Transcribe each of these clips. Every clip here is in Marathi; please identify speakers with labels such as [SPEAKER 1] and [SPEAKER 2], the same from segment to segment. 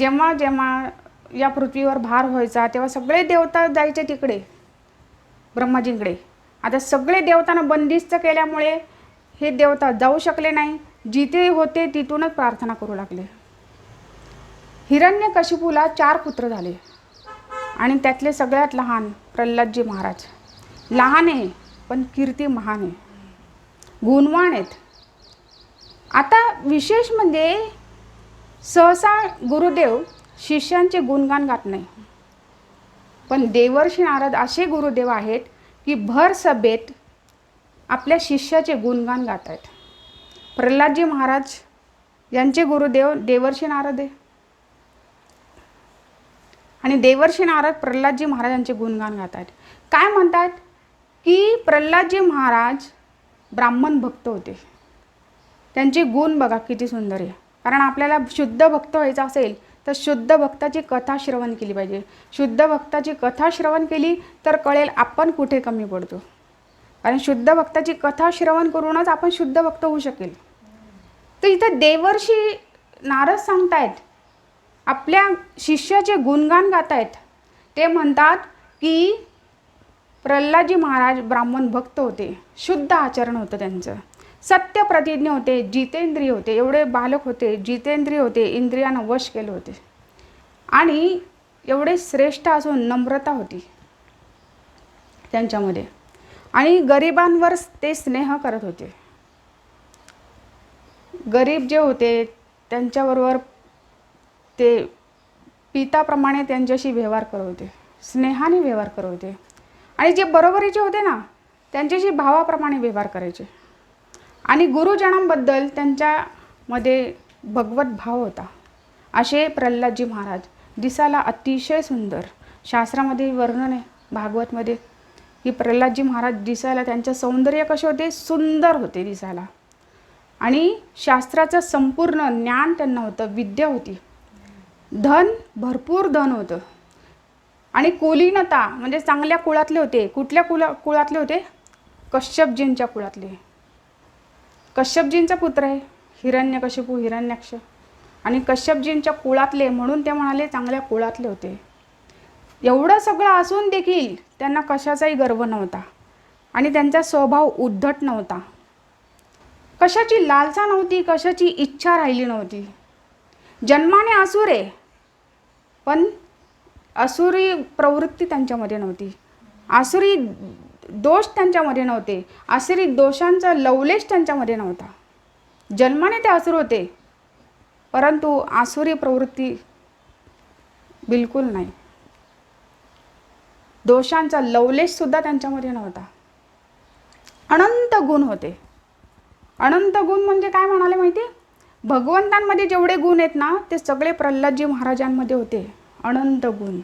[SPEAKER 1] जेव्हा जेव्हा या पृथ्वीवर भार व्हायचा तेव्हा सगळे देवता जायचे तिकडे ब्रह्माजींकडे. आता सगळे देवतांना बंदिस्त केल्यामुळे हे देवता जाऊ शकले नाही. जिथे होते तिथूनच प्रार्थना करू लागले. हिरण्यकशिपूला चार पुत्र झाले. आणि त्यातले सगळ्यात लहान प्रल्हादजी महाराज. लहान आहे पण कीर्ती महान आहे. गुणवान आहेत. आता विशेष म्हणजे सहसा गुरुदेव शिष्यांचे गुणगान गात नाही. पण देवर्षी नारद असे गुरुदेव आहेत की भर सभेत आपल्या शिष्याचे गुणगान गात आहेत. प्रल्हादजी महाराज यांचे गुरुदेव देवर्षी नारद आहे. आणि देवर्षी नारद प्रल्हादजी महाराजांचे गुणगान गात आहेत. काय म्हणतात की प्रल्हादजी महाराज ब्राह्मण भक्त होते. त्यांचे गुण बघा किती सुंदर आहे. कारण आपल्याला शुद्ध भक्त व्हायचा असेल तर शुद्ध भक्ताची कथा श्रवण केली पाहिजे. शुद्ध भक्ताची कथा श्रवण केली तर कळेल आपण कुठे कमी पडतो. कारण शुद्ध भक्ताची कथा श्रवण करूनच आपण शुद्ध भक्त होऊ शकेल. तर इथं देवर्षी नारद सांगतायत आपल्या शिष्याचे गुणगान गातायत. ते म्हणतात की प्रल्हादजी महाराज ब्राह्मण भक्त होते. शुद्ध आचरण होतं त्यांचं. सत्य प्रतिज्ञ होते जितेंद्रिय होते एवढे बालक होते जितेंद्रिय होते इंद्रियांना वश केले होते. आणि एवढे श्रेष्ठ असून नम्रता होती त्यांच्यामध्ये. आणि गरिबांवर ते स्नेह करत होते. गरीब जे होते त्यांच्याबरोबर ते पिताप्रमाणे त्यांच्याशी व्यवहार करत होते. स्नेहाने व्यवहार करत होते. आणि जे बरोबरीचे होते ना त्यांच्याशी भावाप्रमाणे व्यवहार करायचे. आणि गुरुजनांबद्दल त्यांच्यामध्ये भगवत भाव होता. असे प्रल्हादजी महाराज दिसायला अतिशय सुंदर. शास्त्रामध्ये वर्णन आहे भागवतमध्ये. की प्रल्हादजी महाराज दिसायला त्यांचं सौंदर्य कसे होते? सुंदर होते दिसायला. आणि शास्त्राचं संपूर्ण ज्ञान त्यांना होतं विद्या होती. धन भरपूर धन होतं. आणि कुलीनता म्हणजे चांगल्या कुळातले होते. कुठल्या कुला कुळातले होते? कश्यपजींच्या कुळातले. कश्यपजींचा पुत्र आहे. हिरण्यकशिपू हिरण्याक्ष. आणि कश्यपजींच्या कुळातले म्हणून ते म्हणाले चांगल्या कुळातले होते. एवढं सगळं असून देखील त्यांना कशाचाही गर्व नव्हता. आणि त्यांचा स्वभाव उद्धट नव्हता. कशाची लालसा नव्हती कशाची इच्छा राहिली नव्हती. जन्माने असुर आहे पण असुरी प्रवृत्ती त्यांच्यामध्ये नव्हती. आसुरी दोष त्यांच्यामध्ये नव्हते. आसुरी दोषांचा लवलेश त्यांच्यामध्ये नव्हता. जन्माने ते असुर होते. परंतु आसुरी प्रवृत्ती बिलकुल नाही. दोषांचा लवलेशसुद्धा त्यांच्यामध्ये नव्हता. अनंत गुण होते. अनंत गुण म्हणजे काय म्हणाले माहिती? भगवंतांमध्ये जेवढे गुण आहेत ना ते सगळे प्रल्हादजी महाराजांमध्ये होते. अनंत गुण.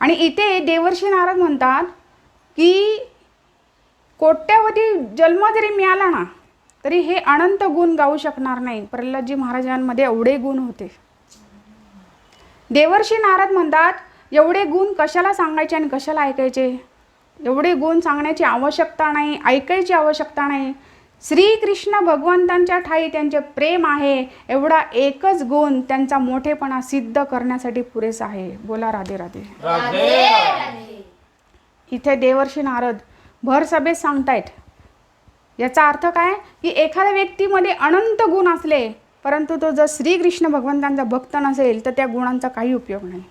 [SPEAKER 1] आणि इथे देवर्षी नारद म्हणतात की कोट्यावधी जन्म जरी मिळाला ना तरी हे अनंत गुण गाऊ शकणार नाही. प्रल्हादजी महाराजांमध्ये एवढे गुण होते. देवर्षी नारद म्हणतात एवढे गुण कशाला सांगायचे आणि कशाला ऐकायचे? एवढे गुण सांगण्याची आवश्यकता नाही ऐकायची आवश्यकता नाही. श्रीकृष्ण भगवंतांच्या ठाई त्यांचे प्रेम आहे. एवढा एकच गुण त्यांचा मोठेपणा सिद्ध करण्यासाठी पुरेसा आहे. बोला राधे राधे. इथे देवर्षी नारद भर सभेत सांगतायत. याचा अर्थ काय? की एखाद्या व्यक्तीमध्ये अनंत गुण असले परंतु तो जर श्रीकृष्ण भगवंतांचा भक्त नसेल तर त्या गुणांचा काही उपयोग नाही.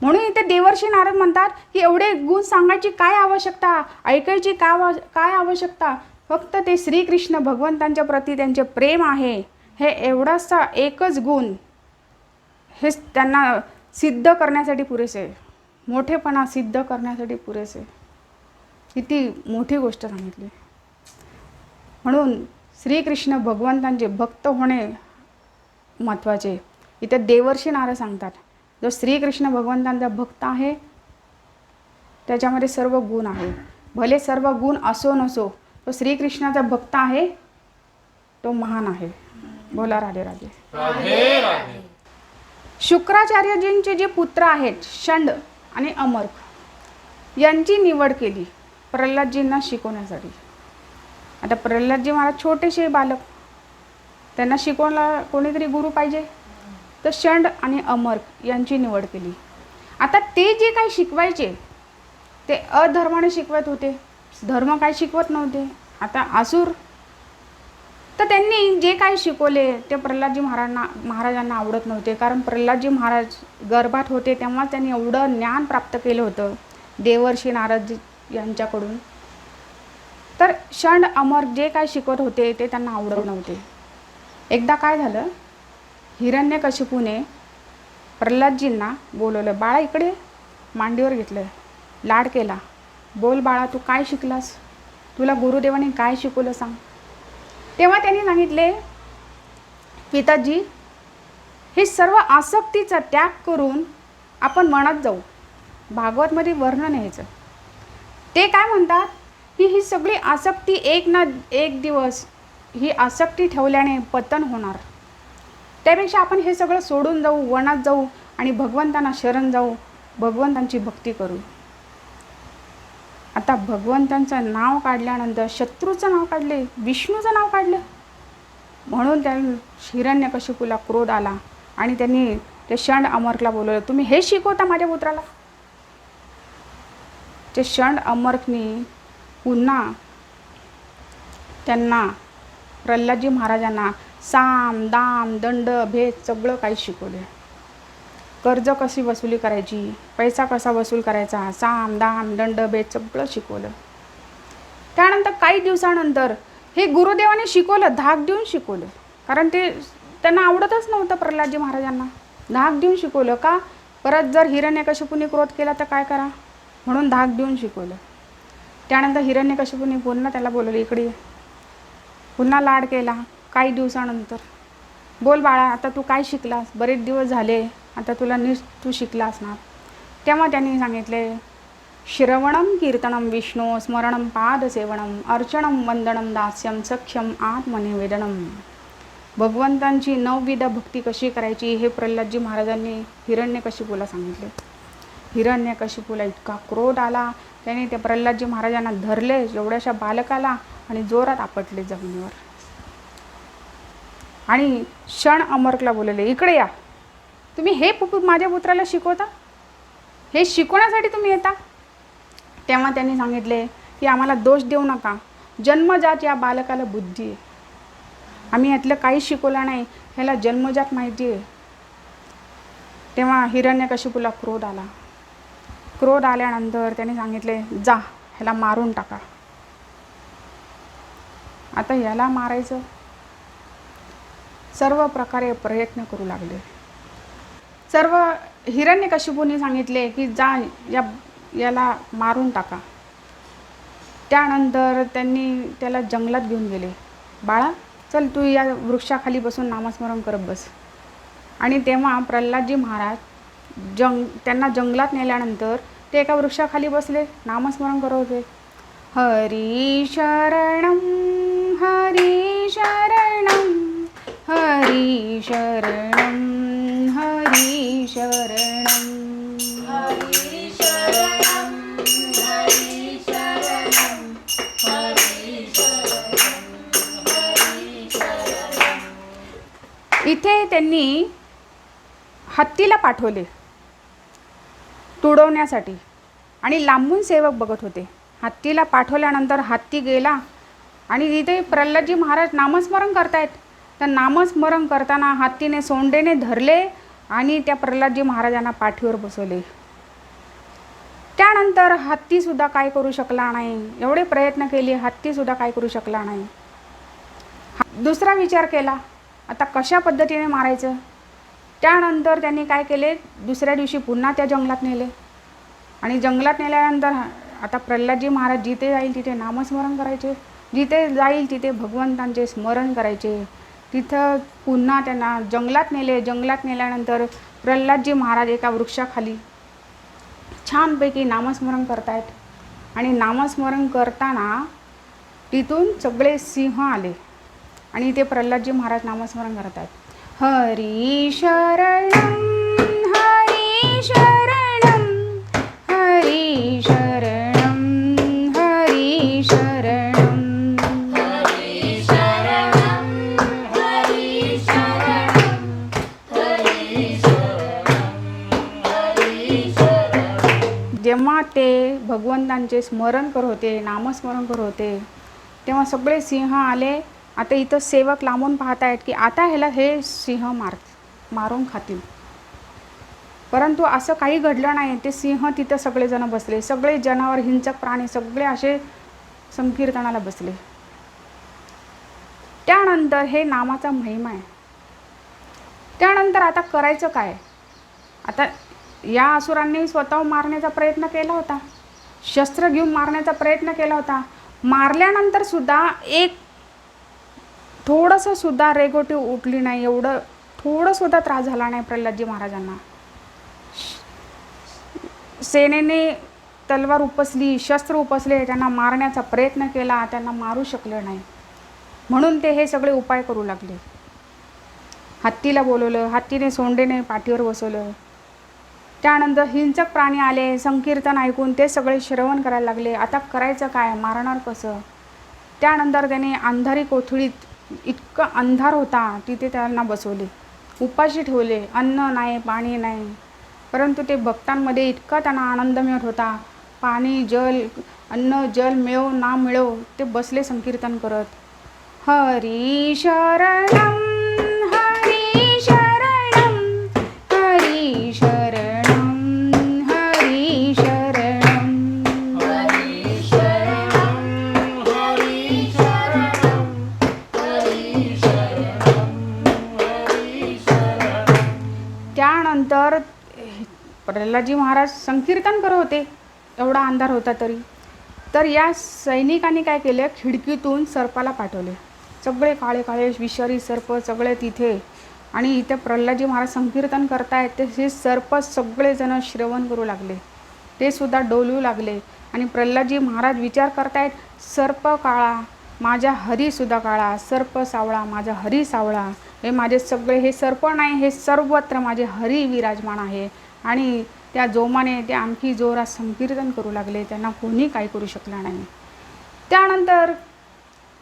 [SPEAKER 1] म्हणून इथे देवर्षी नारद म्हणतात की एवढे गुण सांगायची काय आवश्यकता? ऐकायची का काय आवश्यकता? फक्त ते श्रीकृष्ण भगवंतांच्या प्रती त्यांचे प्रेम आहे. हे एवढासा एकच गुण हे त्यांना सिद्ध करण्यासाठी पुरेसे. मोठेपणा सिद्ध करण्यासाठी पुरेसे. किती मोठी गोष्ट सांगितली. म्हणून श्रीकृष्ण भगवंतांचे भक्त होणे महत्त्वाचे. इथे देवर्षी नारद सांगतात जो श्रीकृष्ण भगवंतांचा भक्त आहे त्याच्यामध्ये सर्व गुण आहे. भले सर्व गुण असो नसो तो श्रीकृष्णाचा भक्त आहे तो महान आहे. बोला राधे राधे. शुक्राचार्यजींचे जे पुत्र आहेत षंड आणि अमर्क यांची निवड केली. प्रल्हादजींना शिकवण्यासाठी. आता प्रल्हादजी महाराज छोटेसे बालक. त्यांना शिकवला कोणीतरी गुरु पाहिजे? तर षंड आणि अमर्क यांची निवड केली. आता ते जे काही शिकवायचे ते अधर्माने शिकवत होते. धर्म काय शिकवत नव्हते. आता आसूर तर त्यांनी जे काही शिकवले ते प्रल्हादजी महाराजांना महाराजांना आवडत नव्हते. कारण प्रल्हादजी महाराज गर्भात होते तेव्हा त्यांनी एवढं ज्ञान प्राप्त केलं होतं. देवर्षी नारद यांच्याकडून. तर क्षण अमर जे काय शिकवत होते ते त्यांना आवडत नव्हते. एकदा काय झालं? हिरण्यकशिपूने प्रल्हादजींना बोलवलं बाळा इकडे मांडीवर घेतलं लाड केला. बोल बाळा तू काय शिकलास? तुला गुरुदेवाने काय शिकवलं सांग. तेव्हा त्यांनी सांगितले पिताजी हे सर्व आसक्तीचा त्याग करून आपण मनात जाऊ. भागवतमध्ये वर्णन यायचं ते काय म्हणतात? की ही सगळी आसक्ती एक ना एक दिवस ही आसक्ती ठेवल्याने पतन होणार. त्यापेक्षा आपण हे सगळं सोडून जाऊ वनात जाऊ आणि भगवंतांना शरण जाऊ भगवंतांची भक्ती करू. आता भगवंतांचं नाव काढल्यानंतर शत्रूचं नाव काढले विष्णूचं नाव काढलं. म्हणून त्या हिरण्यकशिपूला क्रोध आला आणि त्यांनी ते षण अमरला बोलवलं तुम्ही हे शिकवता माझ्या पुत्राला? ते षंड अमर्कनी पुन्हा त्यांना प्रल्हादजी महाराजांना साम दाम दंड भेद सगळं काही शिकवले. कर्ज कशी वसुली करायची? पैसा कसा वसूल करायचा? साम दाम दंड भेद सगळं शिकवलं. त्यानंतर काही दिवसानंतर हे गुरुदेवाने शिकवलं धाक देऊन शिकवलं. कारण ते त्यांना आवडतच नव्हतं प्रल्हादजी महाराजांना. धाक देऊन शिकवलं का? परत जर हिरण्यकशिपूने क्रोध केला तर काय करा? म्हणून धाक देऊन शिकवलं. त्यानंतर हिरण्यकशिपूने पुन्हा त्याला बोलवलं इकडे पुन्हा लाड केला काही दिवसानंतर. बोल बाळा आता तू काय शिकलास? बरेच दिवस झाले आता तुला नीट तू शिकला असणार तेव्हा त्यांनी सांगितले श्रवणं कीर्तनम विष्णू स्मरणं पादसेवनं अर्चनं वंदनम दास्यं सख्यम आत्मनिवेदनम भगवंतांची नवविध भक्ती कशी करायची हे प्रल्हादजी महाराजांनी हिरण्यकशिपूला सांगितले. हिरण्यकशिपूला इतका क्रोध आला. त्याने त्या प्रल्हादजी महाराजांना धरले एवढ्याशा बालकाला आणि जोरात आपटले जमिनीवर. आणि क्षण अमरकला बोलले इकडे या. तुम्ही हे पुप माझ्या पुत्राला शिकवता? हे शिकवण्यासाठी तुम्ही येता? तेव्हा त्यांनी सांगितले की आम्हाला दोष देऊ नका. जन्मजात या बालकाला बुद्धी आहे. आम्ही यातलं काही शिकवलं नाही. ह्याला जन्मजात माहिती आहे. तेव्हा हिरण्यकशिपूला क्रोध आला. क्रोध आल्यानंतर त्याने सांगितले जा ह्याला मारून टाका. आता ह्याला मारायचं? सर्व प्रकारे प्रयत्न करू लागले. सर्व हिरण्यकशिपूने सांगितले की जा या याला मारून टाका. त्यानंतर त्यांनी त्याला जंगलात घेऊन गेले. बाळा चल तू या वृक्षाखाली बसून नामस्मरण करत बस. आणि तेव्हा प्रल्हादजी महाराज जंग त्यांना जंगलात नेल्यानंतर ते एका वृक्षाखाली बसले. नामस्मरण करत होते हरी शरणं हरी शरणं हरी शरणं हरी शरणं. इथे त्यांनी हत्तीला पाठवले. तुडवण्यासाठी. आणि लांबून सेवक बघत होते. हत्तीला पाठवल्यानंतर हत्ती गेला आणि तिथे प्रल्हादजी महाराज नामस्मरण करतायत. तर नामस्मरण करताना हत्तीने सोंडेने धरले आणि त्या प्रल्हादजी महाराजांना पाठीवर बसवले. त्यानंतर हत्तीसुद्धा काय करू शकला नाही. एवढे प्रयत्न केले हत्तीसुद्धा काय करू शकला नाही. हा- दुसरा विचार केला आता कशा पद्धतीने मारायचं? त्यानंतर त्यांनी काय केले? दुसऱ्या दिवशी पुन्हा त्या जंगलात नेले. आणि जंगलात नेल्यानंतर आता प्रल्हादजी महाराज जिथे जाईल तिथे नामस्मरण करायचे. जिथे जाईल तिथे भगवंतांचे स्मरण करायचे. तिथं पुन्हा त्यांना जंगलात नेले. जंगलात नेल्यानंतर प्रल्हादजी महाराज एका वृक्षाखाली छानपैकी नामस्मरण करतायत. आणि नामस्मरण करताना तिथून सगळे सिंह आले. आणि ते प्रल्हादजी महाराज नामस्मरण करत आहेत हरी शरण हरी शरण हरी शरण हरी शरणं. हरी जेव्हा ते भगवंतांचे स्मरण करत होते नामस्मरण करत होते तेव्हा सगळे सिंह आले आता इथं सेवक लांबून पाहत आहेत की आता ह्याला हे सिंह मार मारून खातील. परंतु असं काही घडलं नाही. ते सिंह तिथं सगळेजण बसले. सगळे जनावर हिंसक प्राणी सगळे असे संकीर्तनाला बसले. त्यानंतर हे नामाचा महिमा आहे. त्यानंतर आता करायचं काय? आता या असुरांनी स्वतः मारण्याचा प्रयत्न केला होता. शस्त्र घेऊन मारण्याचा प्रयत्न केला होता. मारल्यानंतर सुद्धा एक थोडंसं सुद्धा रेगोटी उठली नाही एवढं थोडंसुद्धा त्रास झाला नाही प्रल्हादजी महाराजांना. सेनेने तलवार उपसली शस्त्र उपसले त्यांना मारण्याचा प्रयत्न केला त्यांना मारू शकले नाही. म्हणून ते हे सगळे उपाय करू लागले. हत्तीला बोलवलं हत्तीने सोंडेने पाठीवर बसवलं. त्यानंतर हिंसक प्राणी आले संकीर्तन ऐकून ते सगळे श्रवण करायला लागले. आता करायचं काय? मारणार कसं? त्यानंतर त्याने अंधारी कोथळीत इतकं अंधार होता तिथे त्यांना बसवले. उपाशी ठेवले अन्न नाही पाणी नाही. परंतु ते भक्तांमध्ये इतका त्यांना आनंद मिळत होता. पाणी जल अन्न जल मिळो ना मिळो ते बसले संकीर्तन करत. हरी शरणम प्रल्हादजी महाराज संकीर्तन करत होते. एवढा अंधार होता तरी. तर या सैनिकांनी काय केलं? खिडकीतून सर्पाला पाठवले. सगळे काळे काळे विषारी सर्प सगळे तिथे आणि इथे प्रल्हादजी महाराज संकीर्तन करतायत. ते हे सर्प सगळेजण श्रवण करू लागले. ते सुद्धा डोलू लागले आणि प्रल्हादजी महाराज विचार करतायत सर्प काळा माझ्या हरीसुद्धा काळा सर्प सावळा माझा हरी सावळा हे माझे सगळे हे सर्प नाही हे सर्वत्र माझे हरी विराजमान आहे आणि त्या जोमाने ते आणखी जोरात संकीर्तन करू लागले त्यांना कोणी काही करू शकला नाही. त्यानंतर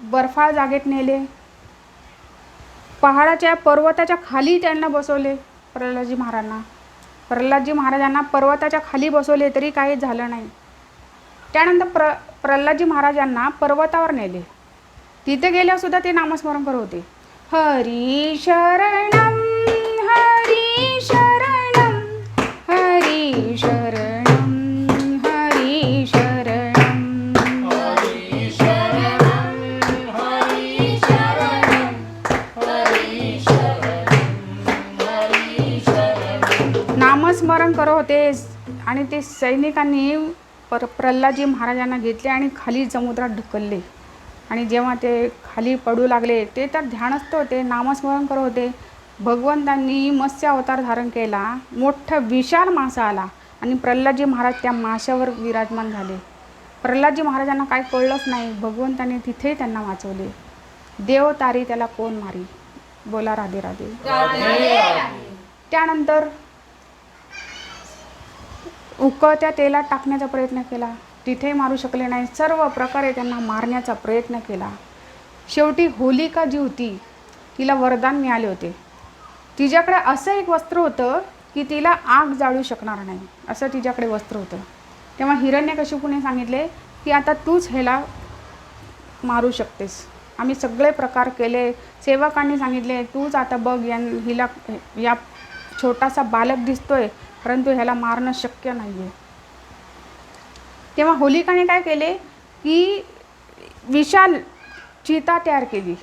[SPEAKER 1] बर्फाळ जागेत नेले. पहाडाच्या पर्वताच्या खाली त्यांना बसवले प्रल्हादजी महाराजांना. प्रल्हादजी महाराजांना पर्वताच्या खाली बसवले तरी काही झालं नाही. त्यानंतर प्र प्रल्हादजी महाराजांना पर्वतावर नेले. तिथे गेल्यावर सुद्धा ते नामस्मरण करत होते. हरी शरणम नामस्मरण करत होते. आणि ते सैनिकांनी पर प्रल्हादजी महाराजांना घेतले आणि खाली समुद्रात ढकलले. आणि जेव्हा ते खाली पडू लागले ते तर ध्यानस्थ होते नामस्मरण करत होते. भगवंतांनी मत्स्य अवतार धारण केला. मोठा विशाल मासा आला आणि प्रल्हादजी महाराज त्या माशावर विराजमान झाले. प्रल्हादजी महाराजांना काय कळलंच नाही. भगवंतांनी तिथेही त्यांना वाचवले. देव तारी त्याला कोण मारी? बोला राधे राधे. त्यानंतर उकळत्या तेलात टाकण्याचा प्रयत्न केला. तिथे मारू शकले नाही. सर्व प्रकारे त्यांना मारण्याचा प्रयत्न केला. शेवटी होलिका जी होती तिला वरदान मिळाले होते. तिच्याकडे असं एक वस्त्र होतं की तिला आग जाळू शकणार नाही. असं तिच्याकडे वस्त्र होतं. तेव्हा हिरण्यकशिपूने सांगितले की आता तूच ह्याला मारू शकतेस. आम्ही सगळे प्रकार केले. सेवकांनी सांगितले तूच आता बघ या हिला या छोटासा बालक दिसतोय. परंतु ह्याला मारणं शक्य नाही आहे तेव्हा होलिकाने काय केले की विशाल चिता तयार केली.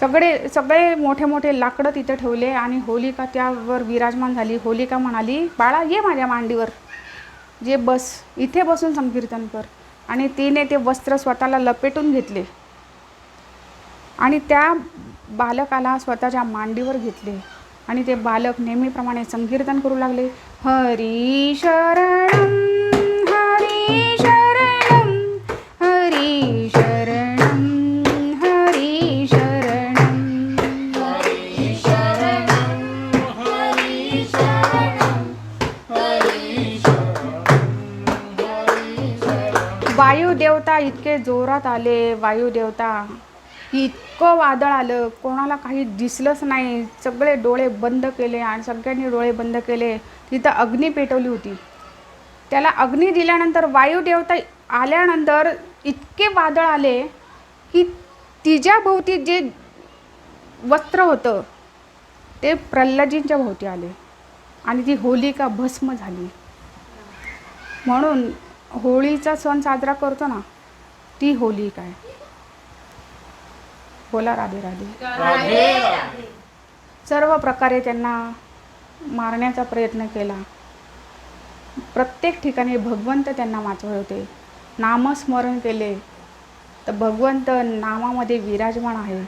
[SPEAKER 1] सगळे सगळे मोठे मोठे लाकडं तिथे ठेवले आणि होलिका त्यावर विराजमान झाली. होलिका म्हणाली बाळा ये माझ्या मांडीवर. जे बस इथे बसून संकीर्तन कर. आणि तिने ते वस्त्र स्वतःला लपेटून घेतले. आणि त्या बालकाला स्वतःच्या मांडीवर घेतले. आणि ते बालक नेहमीप्रमाणे संकीर्तन करू लागले. हरी शरणम हरी शरणम हरी शरणम हरी शरणम वायुदेवता इतके जोरात आले वायुदेवता. इतकं वादळ आलं कोणाला काही दिसलंच नाही. सगळे डोळे बंद केले आणि सगळ्यांनी डोळे बंद केले. तिथं अग्नी पेटवली होती. त्याला अग्नी दिल्यानंतर वायुदेवता आल्यानंतर इतके वादळ आले की तिच्या भोवती जे वस्त्र होतं ते प्रल्हादजींच्या भोवती आले आणि ती होलिका भस्म झाली. म्हणून होळीचा सण साजरा करतो ना ती होलिका आहे. बोला राधे राधे. सर्व प्रकारे त्यांना मारण्याचा प्रयत्न केला. प्रत्येक ठिकाणी भगवंत त्यांना वाचवत होते. नामस्मरण केले. तर भगवंत नामामध्ये विराजमान आहे.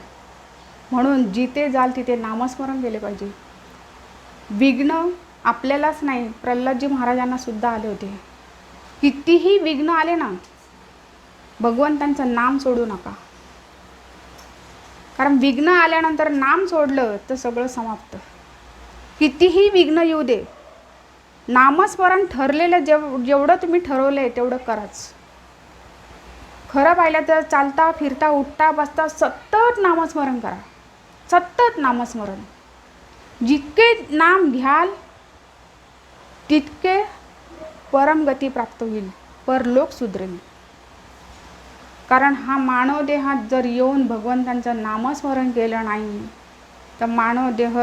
[SPEAKER 1] म्हणून जिथे जाल तिथे नामस्मरण केले पाहिजे. विघ्न आपल्यालाच नाही प्रल्हादजी महाराजांना सुद्धा आले होते. कितीही विघ्न आले ना भगवंतांचं नाम सोडू नका. कारण विघ्न आल्यानंतर नाम सोडलं तर सगळं समाप्त. कितीही विघ्न येऊ दे नामस्मरण ठरलेलं जेव जेवढं तुम्ही ठरवलं आहे तेवढं कराच. खरं पाहिलं तर चालता फिरता उठता बसता सतत नामस्मरण करा. सतत नामस्मरण. जितके नाम घ्याल तितके परमगती प्राप्त होईल. परलोक सुधरेल. कारण हा मानव देहात जर येऊन भगवंतांचं नामस्मरण केलं नाही तर मानव देह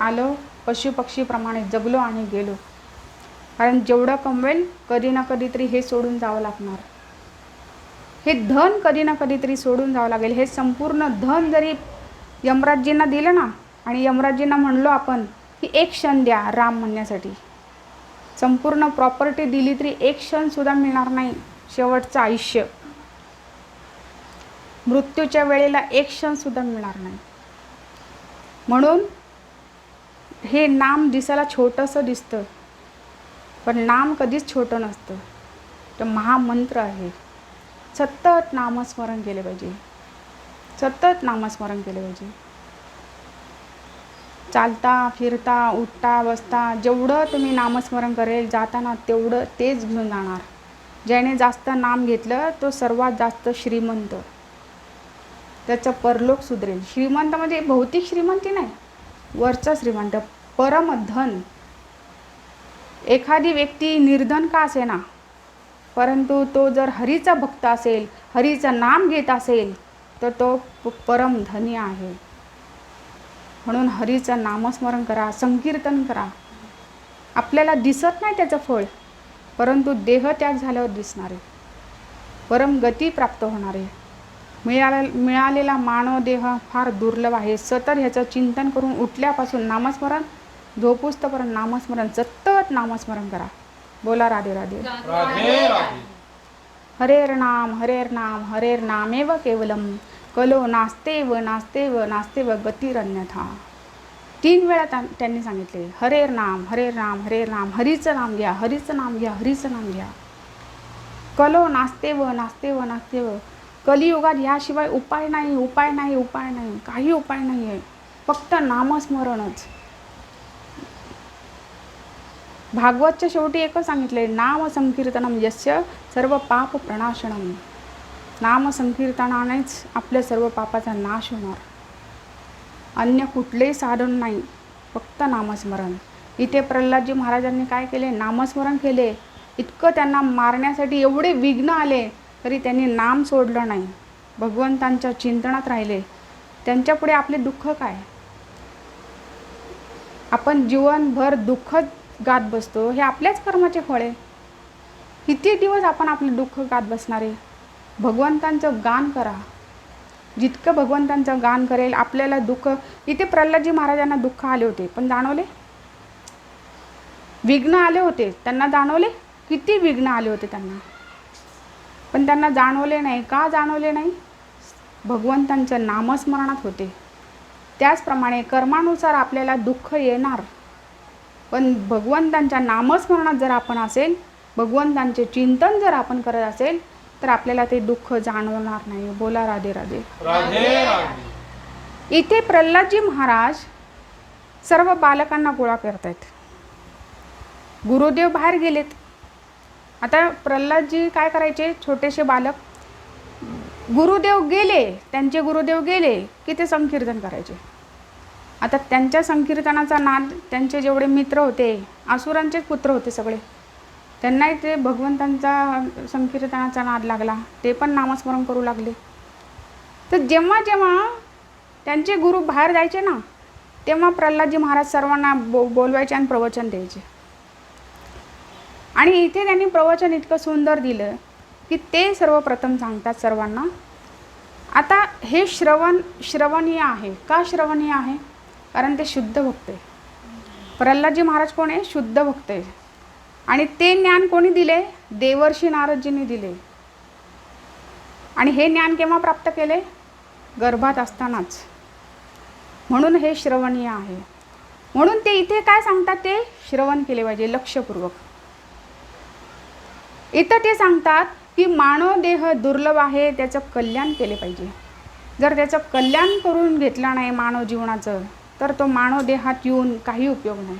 [SPEAKER 1] आलो पशुपक्षीप्रमाणे जगलो आणि गेलो. कारण जेवढं कमवेल कधी ना कधीतरी हे सोडून जावं लागणार. हे धन कधी ना कधीतरी सोडून जावं लागेल. हे संपूर्ण धन जरी यमराजजींना दिलं ना आणि यमराजजींना म्हणलो आपण की एक क्षण द्या राम म्हणण्यासाठी. संपूर्ण प्रॉपर्टी दिली तरी एक क्षणसुद्धा मिळणार नाही. शेवटचं आयुष्य. मृत्यूच्या वेळेला एक क्षणसुद्धा मिळणार नाही. म्हणून हे नाम दिसायला छोटंसं दिसतं पण नाम कधीच छोटं नसतं. तर महामंत्र आहे. सतत नामस्मरण केले पाहिजे. सतत नामस्मरण केले पाहिजे. चालता फिरता उठता बसता जेवढं तुम्ही नामस्मरण करेल जाताना तेवढं तेच घेऊन जाणार. ज्याने जास्त नाम घेतलं तो सर्वात जास्त श्रीमंत. त्याचं परलोक सुधरेल. श्रीमंत म्हणजे भौतिक श्रीमंती नाही वरचा श्रीमंत. परमधन. एखादी व्यक्ती निर्धन का असे ना परंतु तो जर हरीचा भक्त असेल हरीचं नाम घेत असेल तर तो परमधनी आहे. म्हणून हरीचं नामस्मरण करा संकीर्तन करा. आपल्याला दिसत नाही त्याचं फळ परंतु देह त्याग झाल्यावर दिसणार. आहे परम गती प्राप्त होणार. आहे मिळाले मिळालेला मानव देह फार दुर्लभ आहे. सतत ह्याचं चिंतन करून उठल्यापासून नामस्मरण झोपूस्तपर्यंत नामस्मरण सतत नामस्मरण करा. बोला राधे राधे. हरेर नाम हरेर नाम हरेर नामेव केवलम. कलो नास्तेव नास्तेव नास्तेव गतिरन्यथा. तीन वेळा त्या- त्यांनी सांगितले हरेर नाम हरेर नाम हरेर नाम हरीचं नाम घ्या हरीचं नाम घ्या हरीचं नाम घ्या. कलो नास्तेव नास्तेव नास्तेव. कलियुगात ह्याशिवाय उपाय नाही उपाय नाही उपाय नाही काही उपाय नाही आहे फक्त नामस्मरणच. भागवतच्या शेवटी एकच सांगितले नाम संकीर्तनम यस्य सर्व पाप प्रणाशनम. नाम संकीर्तनानेच आपल्या सर्व पापाचा नाश होणार. अन्य कुठलेही साधन नाही फक्त नामस्मरण. इथे प्रल्हादजी महाराजांनी काय केले? नामस्मरण केले. इतकं त्यांना मारण्यासाठी एवढे विघ्न आले. तरी त्यांनी नाम सोडलं नाही. भगवंतांच्या चिंतनात राहिले. त्यांच्यापुढे आपले दुःख काय? आपण जीवनभर दुःख गात बसतो. हे आपल्याच कर्माचे फळ आहे. किती दिवस आपण आपले दुःख गात बसणारे भगवंतांचं गान करा. जितकं भगवंतांचं गान करेल आपल्याला दुःख इथे प्रल्हादजी महाराजांना दुःख आले होते पण जाणवले? विघ्न आले होते त्यांना जाणवले? किती विघ्न आले होते त्यांना? पण त्यांना जाणवले नाही. का जाणवले नाही? भगवंतांच्या नामस्मरणात होते. त्याचप्रमाणे कर्मानुसार आपल्याला दुःख येणार. पण भगवंतांच्या नामस्मरणात जर आपण असेल भगवंतांचे चिंतन जर आपण करत असेल तर आपल्याला ते दुःख जाणवणार नाही. बोला राधे राधे. इथे प्रल्हादजी महाराज सर्व बालकांना गोळा करत आहेत गुरुदेव बाहेर गेलेत. आता प्रल्हादजी काय करायचे? छोटेसे बालक. गुरुदेव गेले त्यांचे गुरुदेव गेले की ते संकीर्तन करायचे. आता त्यांच्या संकीर्तनाचा नाद त्यांचे जेवढे मित्र होते आसुरांचेच पुत्र होते सगळे. त्यांनाही ते भगवंतांचा संकीर्तनाचा नाद लागला ते पण नामस्मरण करू लागले. तर जेव्हा जेव्हा त्यांचे गुरु बाहेर जायचे ना तेव्हा प्रल्हादजी महाराज सर्वांना बो बोलवायचे आणि प्रवचन द्यायचे. आणि इथे त्यांनी प्रवचन इतकं सुंदर दिलं की ते सर्वप्रथम सांगतात सर्वांना. आता हे श्रवण श्रवणीय आहे. का श्रवणीय आहे? कारण ते शुद्ध भक्त आहे. प्रल्हादजी महाराज कोण आहे? शुद्ध भक्त आहे. आणि ते ज्ञान कोणी दिले? देवर्षी नारदजींनी दिले. आणि हे ज्ञान केव्हा प्राप्त केले? गर्भात असतानाच. म्हणून हे श्रवणीय आहे. म्हणून ते इथे काय सांगतात ते? श्रवण केले पाहिजे लक्षपूर्वक. इथं ते सांगतात की मानव देह दुर्लभ आहे त्याचं कल्याण केले पाहिजे. जर त्याचं कल्याण करून घेतलं नाही मानव जीवनाचं तर तो मानव देहात येऊन काही उपयोग नाही.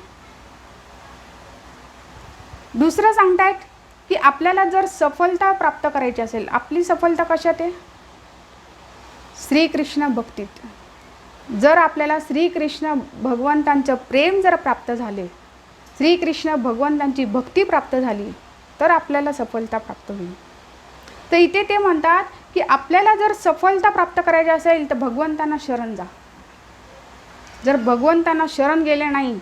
[SPEAKER 1] दुसरं सांगतायत की आपल्याला जर सफलता प्राप्त करायची असेल आपली सफलता कशात आहे श्रीकृष्ण भक्तीत. जर आपल्याला श्रीकृष्ण भगवंतांचं प्रेम जर प्राप्त झाले श्रीकृष्ण भगवंतांची भक्ती प्राप्त झाली तर आपल्याला सफलता प्राप्त होईल. तर इथे ते म्हणतात की आपल्याला जर सफलता प्राप्त करायची असेल तर भगवंतांना शरण जा. जर भगवंतांना शरण गेले नाही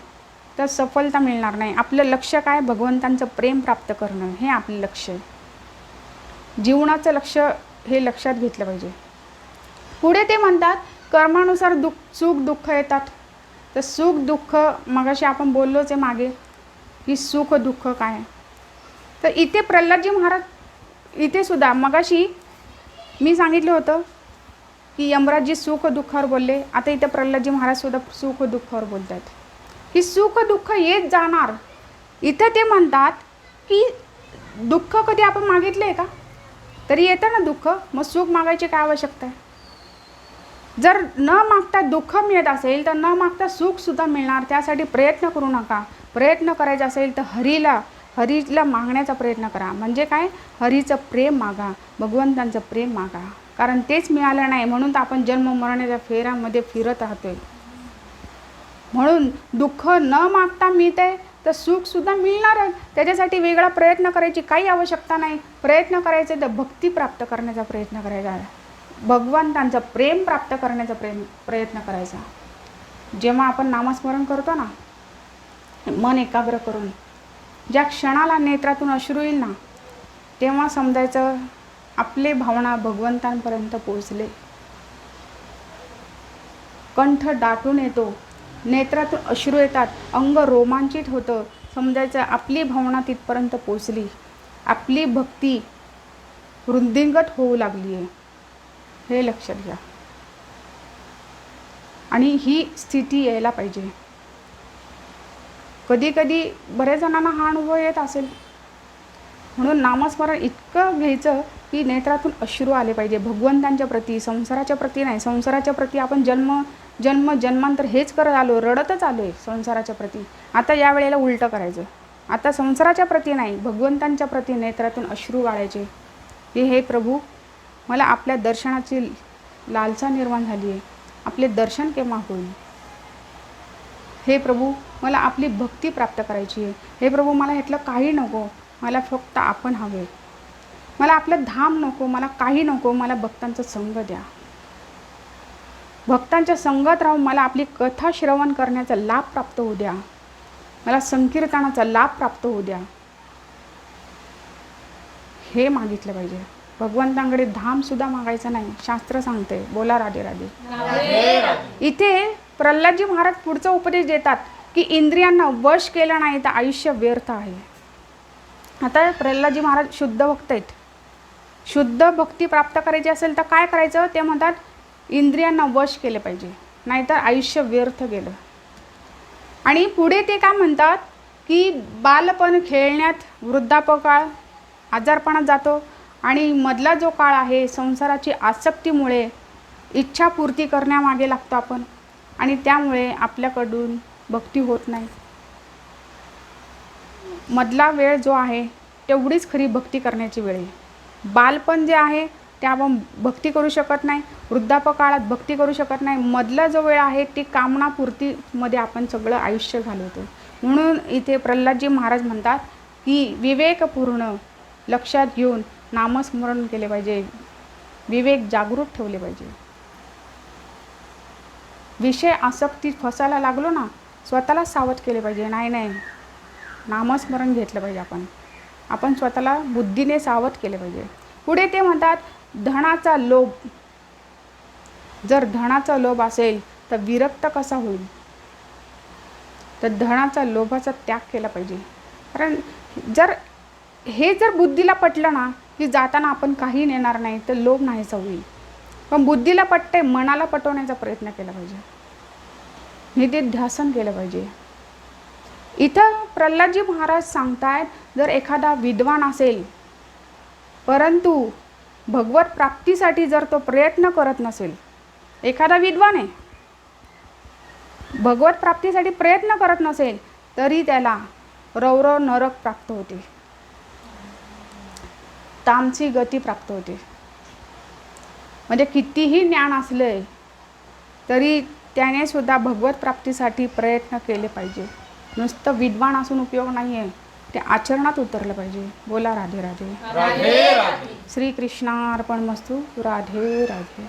[SPEAKER 1] तर सफलता मिळणार नाही. आपलं लक्ष काय? भगवंतांचं प्रेम प्राप्त करणं. हे आपलं लक्ष आहे. जीवनाचं लक्ष हे लक्षात घेतलं पाहिजे. पुढे ते म्हणतात कर्मानुसार दुःख सुख दुःख येतात. तर सुख दुःख मगाशी आपण बोललोच आहे मागे की सुख दुःख काय? तर इथे प्रल्हादजी महाराज इथे सुद्धा मगाशी मी सांगितलं होतं की यमराजजी सुख दुःखावर बोलले. आता इथे प्रल्हादजी महाराजसुद्धा सुख दुःखावर बोलत आहेत की सुख दुःख येत जाणार. इथं ते म्हणतात की दुःख कधी आपण मागितलं आहे का? तरी येतं ना दुःख. मग सुख मागायची काय आवश्यकता आहे? जर न मागता दुःख मिळत असेल तर न मागता सुखसुद्धा मिळणार. त्यासाठी प्रयत्न करू नका. प्रयत्न करायचा असेल तर हरीला हरीला मागण्याचा प्रयत्न करा. म्हणजे काय? हरीचं प्रेम मागा भगवंतांचं प्रेम मागा. कारण तेच मिळालं नाही म्हणून तर आपण जन्म मरणाच्या फेऱ्यामध्ये फिरत राहतोय. म्हणून दुःख न मागता मिळते तर सुखसुद्धा मिळणार त्याच्यासाठी वेगळा प्रयत्न करायची काही आवश्यकता नाही. प्रयत्न करायचे तर भक्ती प्राप्त करण्याचा प्रयत्न करायचा. भगवंतांचं प्रेम प्राप्त करण्याचा प्रेम प्रयत्न करायचा. जेव्हा आपण नामस्मरण करतो ना मन एकाग्र करून ज्या क्षणाला नेत्रातून अश्रू येईल ना तेव्हा समजायचं आपले भावना भगवंतांपर्यंत पोचले कंठ दाटून येतो नेत्रातून अश्रू येतात अंग रोमांचित होतं. समजायचं आपली भावना तिथपर्यंत पोचली आपली भक्ती वृद्धिंगत होऊ लागली आहे. हे लक्षात घ्या. आणि ही स्थिती यायला पाहिजे. कधी कधी बऱ्याच जणांना हा अनुभव येत असेल. म्हणून नामस्मरण इतकं घ्यायचं की नेत्रातून अश्रू आले पाहिजे. भगवंतांच्या प्रती संसाराच्या प्रती नाही. संसाराच्या प्रती आपण जन्म जन्म जन्मांतर हेच करत आलो रडतच आलो आहे संसाराच्या प्रती. आता या वेळेला उलटं करायचं. आता संसाराच्या प्रती नाही भगवंतांच्या प्रती नेत्रातून अश्रू गाळायचे. की हे प्रभू मला आपल्या दर्शनाची लालसा निर्माण झाली आहे. आपले दर्शन केव्हा होईल? हे प्रभू मला आपली भक्ती प्राप्त करायची आहे. हे प्रभू मला ह्यातलं काही नको. मला फक्त आपण हवे. मला आपलं धाम नको मला काही नको. मला भक्तांचा संग द्या. भक्तांच्या संगत राहून मला आपली कथा श्रवण करण्याचा लाभ प्राप्त होऊ द्या. मला संकीर्तनाचा लाभ प्राप्त होऊ द्या. हे मागितलं पाहिजे. भगवंतांकडे धामसुद्धा मागायचं नाही. शास्त्र सांगते बोला राधे राधे. इथे प्रल्हादजी महाराज पुढचा उपदेश देतात. की इंद्रियांना वश केलं नाही तर आयुष्य व्यर्थ आहे. आता प्रल्हादजी महाराज शुद्ध भक्त आहेत. शुद्ध भक्ती प्राप्त करायची असेल तर काय करायचं? ते म्हणतात इंद्रियांना वश केले पाहिजे नाहीतर आयुष्य व्यर्थ गेलं. आणि पुढे ते काय म्हणतात की बालपण खेळण्यात वृद्धापकाळ आजारपणात जातो आणि मधला जो काळ आहे संसाराची आसक्तीमुळे इच्छापूर्ती करण्यामागे लागतो आपण. आणि त्यामुळे आपल्याकडून भक्ती होत नाही. मधला वेळ जो आहे तेवढीच खरी भक्ती करण्याची वेळ आहे. बालपण जे आहे ते आपण भक्ती करू शकत नाही वृद्धापकाळात भक्ती करू शकत नाही. मधला जो वेळ आहे ती कामनापूर्तीमध्ये आपण सगळं आयुष्य घालवतो. म्हणून इथे प्रल्हादजी महाराज म्हणतात की विवेकपूर्ण लक्षात घेऊन नामस्मरण केले पाहिजे. विवेक जागृत ठेवले पाहिजे. विषय आसक्ती फसायला लागलो ना स्वतःला सावध केले पाहिजे. नाही नाही. नामस्मरण घेतलं पाहिजे आपण. आपण स्वतःला बुद्धीने सावध केले पाहिजे. पुढे ते म्हणतात धनाचा लोभ. जर धनाचा लोभ असेल तर विरक्त कसा होईल? तर धनाचा लोभाचा त्याग केला पाहिजे. कारण जर हे जर बुद्धीला पटलं ना की जाताना आपण काही नेणार नाही तर लोभ नाहीसा होईल. पण बुद्धीला पटते मनाला पटवण्याचा प्रयत्न केला पाहिजे. निधिध्यासन केलं पाहिजे. इथं प्रल्हादजी महाराज सांगतायत जर एखादा विद्वान असेल परंतु भगवत प्राप्तीसाठी जर तो प्रयत्न करत नसेल एखादा विद्वान आहे भगवत प्राप्तीसाठी प्रयत्न करत नसेल तरी त्याला रौरव नरक प्राप्त होते. तामची गती प्राप्त होते. म्हणजे कितीही ज्ञान असले तरी त्याने सुद्धा भगवत प्राप्तीसाठी प्रयत्न केले पाहिजे. नुसतं विद्वान असून उपयोग नाही आहे ते आचरणात उतरलं पाहिजे. बोला
[SPEAKER 2] राधे राधे.
[SPEAKER 1] श्रीकृष्णार्पण मस्तू राधे राधे.